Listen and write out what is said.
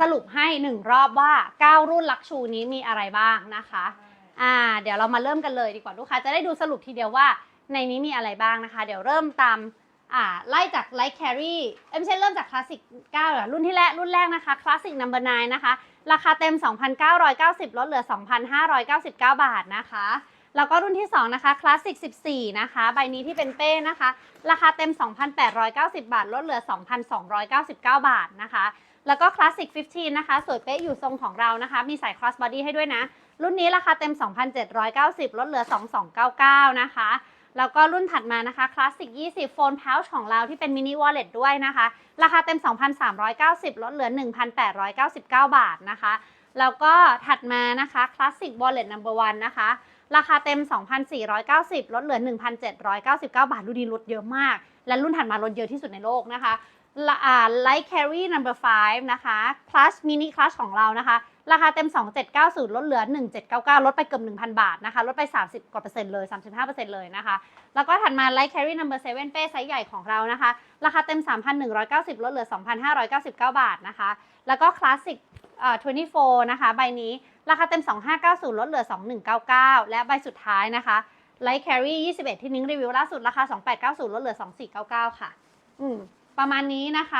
สรุปให้1รอบว่า 9 รุ่นลักชูนี้มีอะไรบ้างนะคะอ่าเดี๋ยวเรามาเริ่มกันเลยดีกว่าลูกค้าจะได้ดูสรุปทีเดียวว่าในนี้มีอะไรบ้างนะคะ เดี๋ยวเริ่มตามอ่าไล่จากไลท์แครีเอ้ยไม่ใช่เริ่มจากคลาสสิก9เหรอรุ่นที่แรกรุ่นแรกนะคะคลาสสิกนัมเบอร์9นะคะ ราคาเต็ม 2,990 ลดเหลือ 2,599 บาทนะคะ แล้วก็รุ่นที่ 2 นะคะคลาสสิก14 นะคะ ใบนี้ที่เป็นเป้นะคะ ราคาเต็ม 2,890 บาท ลดเหลือ 2,299 บาทนะคะ แล้วก็คลาสสิก15 นะคะ สวยเป๊ะอยู่ทรงของเรานะคะ มีใส่ cross body ให้ด้วยนะ รุ่นนี้ราคาเต็ม 2,790 ลดเหลือ 2,299 นะคะแล้วก็รุ่นถัดมานะคะคลาสสิก20 โฟน pouch ของเราที่เป็นมินิ wallet ด้วยนะคะ ราคาเต็ม 2,390 ลดเหลือ 1,899 บาทนะคะ แล้วก็ถัดมานะคะคลาสสิก wallet number one นะคะ ราคาเต็ม 2,490 ลดเหลือ 1,799 บาทดูดีลดเยอะมาก และรุ่นถัดมาลดเยอะที่สุดในโลกนะคะละอ่า Light Carry number 5นะคะ Clutch Mini Clutch ของเรานะคะ ราคาเต็ม 2790 ลดเหลือ 1799 ลดไปเกือบ 1,000 บาทนะคะ ลดไป 30 กว่าเปอร์เซ็นต์เลย 35%เลยนะคะ แล้วก็ถัดมา Light Carry number 7เป้ไซส์ใหญ่ของเรานะคะ ราคาเต็ม 3,190 ลดเหลือ 2,599 บาทนะคะ แล้วก็ Classic อ่า 24 นะคะ ใบนี้ราคาเต็ม 2590 ลดเหลือ 2199 และใบสุดท้ายนะคะ Light Carry 21 ที่นิ้งรีวิวล่าสุดราคา 2890 ลดเหลือ 2499 ค่ะ อืม ประมาณนี้นะคะ